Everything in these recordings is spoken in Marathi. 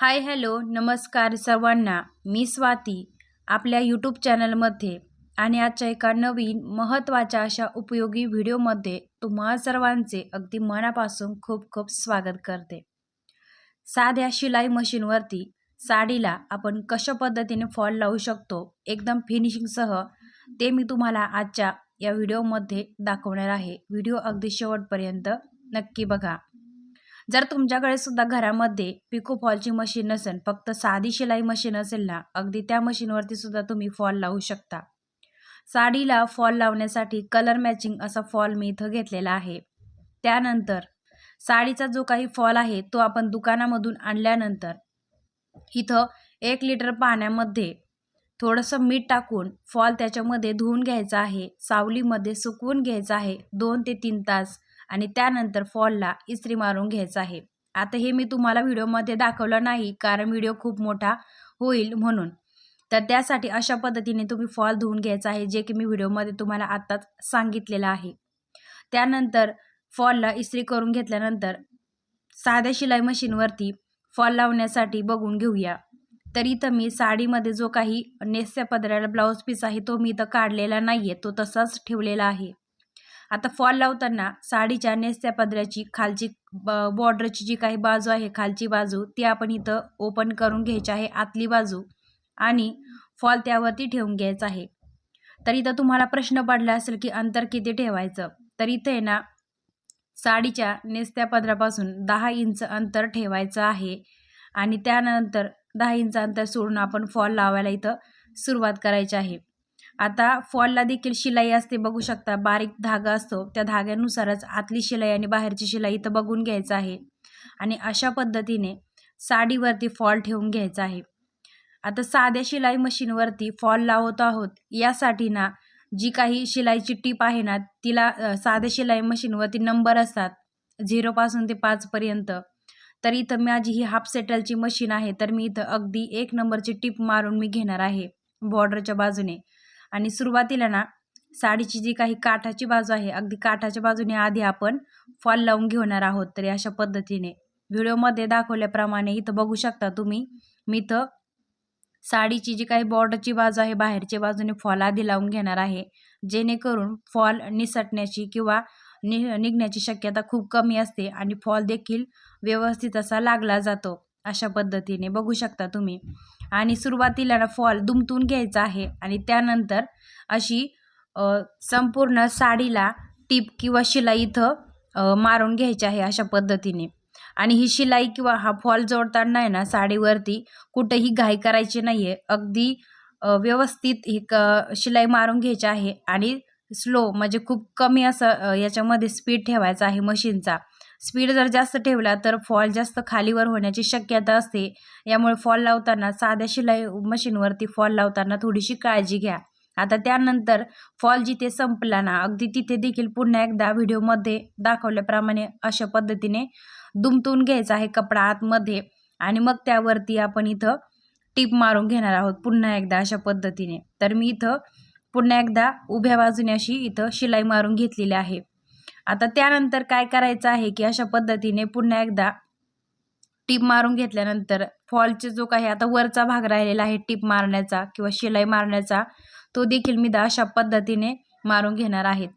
हाय हॅलो नमस्कार सर्वांना. मी स्वाती आपल्या यूट्यूब चॅनलमध्ये. आणि आजच्या एका नवीन महत्त्वाच्या अशा उपयोगी व्हिडिओमध्ये तुम्हा सर्वांचे अगदी मनापासून खूप खूप स्वागत करते. साध्या शिलाई मशीनवरती साडीला आपण कशा पद्धतीने फॉल लावू शकतो एकदम फिनिशिंगसह ते मी तुम्हाला आजच्या या व्हिडिओमध्ये दाखवणार आहे. व्हिडिओ अगदी शेवटपर्यंत नक्की बघा. जर तुमच्याकडे सुद्धा घरामध्ये पिको फॉलची मशीन नसेल फक्त साधी शिलाई मशीन असेल ना अगदी त्या मशीनवरती सुद्धा तुम्ही फॉल लावू शकता. साडीला फॉल लावण्यासाठी कलर मॅचिंग असा फॉल मी इथं घेतलेला आहे. त्यानंतर साडीचा जो काही फॉल आहे तो आपण दुकानामधून आणल्यानंतर इथं एक लिटर पाण्यामध्ये थोडंसं मीठ टाकून फॉल त्याच्यामध्ये धुवून घ्यायचा आहे सावलीमध्ये सुकवून घ्यायचा आहे दोन ते तीन तास आणि त्यानंतर फॉलला इस्त्री मारून घ्यायचं आहे. आता हे मी तुम्हाला व्हिडिओमध्ये दाखवलं नाही कारण व्हिडिओ खूप मोठा होईल म्हणून. तर त्यासाठी अशा पद्धतीने तुम्ही फॉल धुवून घ्यायचा आहे जे की मी व्हिडिओमध्ये तुम्हाला आत्ताच सांगितलेलं आहे. त्यानंतर फॉलला इस्त्री करून घेतल्यानंतर साध्या शिलाई मशीनवरती फॉल लावण्यासाठी बघून घेऊया. तर इथं मी साडीमध्ये जो काही नेस्या पदराला ब्लाऊज पीस आहे तो मी इथं काढलेला नाही आहे तो तसाच ठेवलेला आहे. आता फॉल लावताना साडीच्या नेसत्या पदराची खालची ब बॉर्डरची जी काही बाजू आहे खालची बाजू ती आपण इथं ओपन करून घ्यायची आहे आतली बाजू. आणि फॉल त्यावरती ठेवून घ्यायचा आहे. तर इथं तुम्हाला प्रश्न पडला असेल की अंतर किती ठेवायचं? तर इथे ना साडीच्या नेसत्या पदरापासून दहा इंच अंतर ठेवायचं आहे. आणि त्यानंतर दहा इंच अंतर सोडून आपण फॉल लावायला इथं सुरुवात करायची आहे. आता फॉलला देखील शिलाई असते बघू शकता. बारीक धागा असतो. त्या धाग्यानुसारच आतली शिलाई आणि बाहेरची शिलाई इथं बघून घ्यायचं आहे. आणि अशा पद्धतीने साडीवरती फॉल ठेवून घ्यायचा आहे. आता साध्या शिलाई मशीनवरती फॉल लावत आहोत. यासाठी ना जी काही शिलाईची टीप आहे ना तिला साध्या शिलाई मशीनवरती नंबर असतात. झिरोपासून ते पाचपर्यंत तर इथं माझी ही हाफ सेटलची मशीन आहे. तर मी इथं अगदी एक नंबरची टीप मारून मी घेणार आहे. बॉर्डरच्या बाजूने. आणि सुरुवातीला ना साडीची जी काही काठाची बाजू आहे अगदी काठाच्या बाजूने आधी आपण फॉल लावून घेणार आहोत तरी अशा पद्धतीने. व्हिडिओमध्ये दाखवल्याप्रमाणे इथं बघू शकता तुम्ही मी इथं साडीची जी काही बॉर्डरची बाजू आहे बाहेरच्या बाजूने फॉल आधी लावून घेणार आहे. जेणेकरून फॉल निसटण्याची किंवा नि निघण्याची शक्यता खूप कमी असते आणि फॉल देखील व्यवस्थित असा लागला जातो अशा पद्धतीने. बघू शकता तुम्ही. आणि सुरुवातीला ना फॉल दुमतून घ्यायचा आहे. आणि त्यानंतर अशी संपूर्ण साडीला टीप किंवा शिलाई इथं मारून घ्यायची आहे अशा पद्धतीने. आणि ही शिलाई किंवा हा फॉल जोडताना आहे ना साडीवरती कुठेही घाई करायची नाही आहे अगदी व्यवस्थित ही क शिलाई मारून घ्यायची आहे. आणि स्लो म्हणजे खूप कमी असं याच्यामध्ये स्पीड ठेवायचा आहे मशीनचा. स्पीड जर जास्त ठेवला तर फॉल जास्त खालीवर होण्याची शक्यता असते. यामुळे फॉल लावताना साध्या शिलाई मशीनवरती फॉल लावताना थोडीशी काळजी घ्या. आता त्यानंतर फॉल जिथे संपला ना अगदी तिथे देखील पुन्हा एकदा व्हिडिओमध्ये दाखवल्याप्रमाणे अशा पद्धतीने दुमतून घ्यायचा आहे कपडा आतमध्ये आणि मग त्यावरती आपण इथं टीप मारून घेणार आहोत पुन्हा एकदा अशा पद्धतीने. तर मी इथं पुन्हा एकदा उभ्या बाजूने अशी इथं शिलाई मारून घेतलेली आहे. आता त्यानंतर काय करायचं आहे की अशा पद्धतीने पुन्हा एकदा टीप मारून घेतल्यानंतर फॉलचे जो काही आता वरचा भाग राहिलेला आहे टीप मारण्याचा किंवा शिलाई मारण्याचा तो देखील मी दा अशा पद्धतीने मारून घेणार आहेत.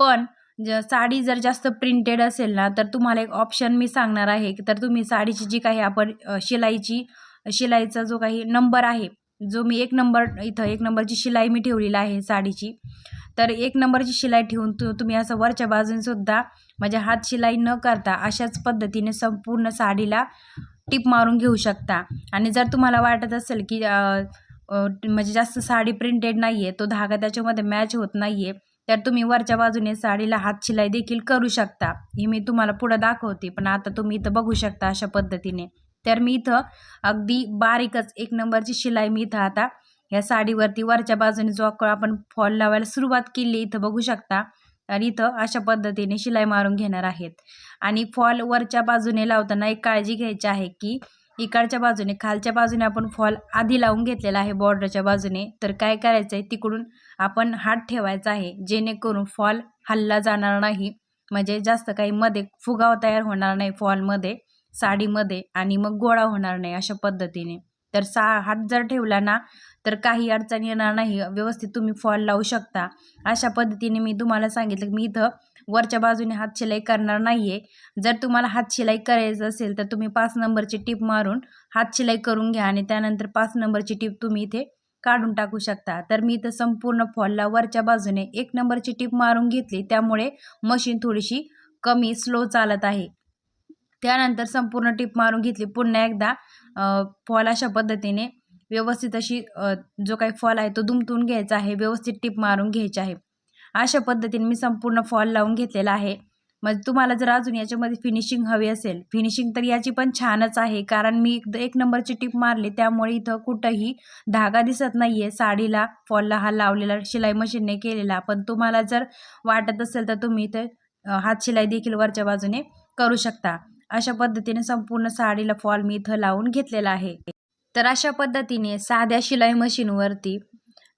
पण ज साडी जर जास्त प्रिंटेड असेल ना तर तुम्हाला एक ऑप्शन मी सांगणार आहे की तर तुम्ही साडीची जी काही आपण शिलाईची शिलाईचा जो काही नंबर आहे जो मी एक नंबर इथं एक नंबरची शिलाई मी ठेवलेला आहे साडीची तर एक नंबरची शिलाई ठेवून तु तुम्ही असं वरच्या बाजूनसुद्धा म्हणजे हात शिलाई न करता अशाच पद्धतीने संपूर्ण साडीला टिप मारून घेऊ शकता. आणि जर तुम्हाला वाटत असेल की म्हणजे जास्त साडी प्रिंटेड नाही आहे तो धागा त्याच्यामध्ये मॅच होत नाही आहे तर तुम्ही वरच्या बाजूने साडीला हात शिलाई देखील करू शकता. ही मी तुम्हाला पुढं दाखवते पण आता तुम्ही इथं बघू शकता अशा पद्धतीने. तर मी इथं अगदी बारीकच एक नंबरची शिलाई मी इथं आता ह्या साडीवरती वरच्या बाजूने जो आपण फॉल लावायला सुरुवात केली इथं बघू शकता. आणि इथं अशा पद्धतीने शिलाई मारून घेणार आहेत. आणि फॉल वरच्या बाजूने लावताना एक काळजी घ्यायची आहे की इकडच्या बाजूने खालच्या बाजूने आपण फॉल आधी लावून घेतलेला आहे बॉर्डरच्या बाजूने. तर काय करायचं आहे तिकडून आपण हात ठेवायचा आहे जेणेकरून फॉल हल्ला जाणार नाही. म्हणजे जास्त काही मध्ये फुगाव तयार होणार नाही फॉलमध्ये साडीमध्ये आणि मग गोळा होणार नाही अशा पद्धतीने. तर सहा हात जर ठेवला ना तर काही अडचण येणार नाही. व्यवस्थित तुम्ही फॉल लावू शकता. अशा पद्धतीने मी तुम्हाला सांगितलं की मी इथं वरच्या बाजूने हात शिलाई करणार नाही आहे जर तुम्हाला हात शिलाई करायचं असेल तर तुम्ही पाच नंबरची टीप मारून हात शिलाई करून घ्या आणि त्यानंतर पाच नंबरची टीप तुम्ही इथे काढून टाकू शकता. तर मी इथं संपूर्ण फॉलला वरच्या बाजूने एक नंबरची टीप मारून घेतली. त्यामुळे मशीन थोडीशी कमी स्लो चालत आहे. त्यानंतर संपूर्ण टीप मारून घेतली. पुन्हा एकदा फॉल अशा पद्धतीने व्यवस्थित अशी जो काही फॉल आहे तो दुमतून घ्यायचा आहे. व्यवस्थित टीप मारून घ्यायची आहे. अशा पद्धतीने मी संपूर्ण फॉल लावून घेतलेला आहे. मग तुम्हाला जर अजून याच्यामध्ये फिनिशिंग हवी असेल फिनिशिंग तर याची पण छानच आहे. कारण मी एक एक नंबरची टीप मारली. त्यामुळे इथं कुठंही धागा दिसत नाही आहे साडीला फॉलला हा लावलेला शिलाई मशीनने केलेला. पण तुम्हाला जर वाटत असेल तर तुम्ही इथे हात शिलाई देखील वरच्या बाजूने करू शकता. अशा पद्धतीने संपूर्ण साडीला फॉल मी इथं लावून घेतलेला आहे. तर अशा पद्धतीने साध्या शिलाई मशीनवरती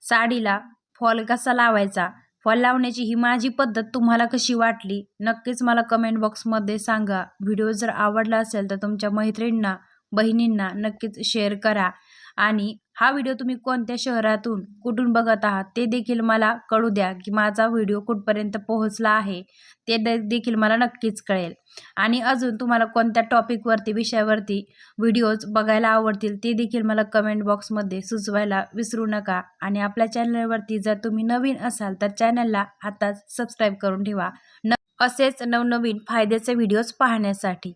साडीला फॉल कसा लावायचा फॉल लावण्याची ही माझी पद्धत तुम्हाला कशी वाटली नक्कीच मला कमेंट बॉक्समध्ये सांगा. व्हिडिओ जर आवडला असेल तर तुमच्या मैत्रिणींना बहिणींना नक्कीच शेअर करा. आणि हा व्हिडिओ तुम्ही कोणत्या शहरातून कुठून बघत आहात ते देखील मला कळू द्या की माझा व्हिडिओ कुठपर्यंत पोहोचला आहे ते दे देखील मला नक्कीच कळेल. आणि अजून तुम्हाला कोणत्या टॉपिकवरती विषयावरती व्हिडिओज बघायला आवडतील ते देखील मला कमेंट बॉक्समध्ये सुचवायला विसरू नका. आणि आपल्या चॅनलवरती जर तुम्ही नवीन असाल तर चॅनलला आताच सबस्क्राईब करून ठेवा. न असेच नवनवीन फायद्याचे व्हिडिओज पाहण्यासाठी.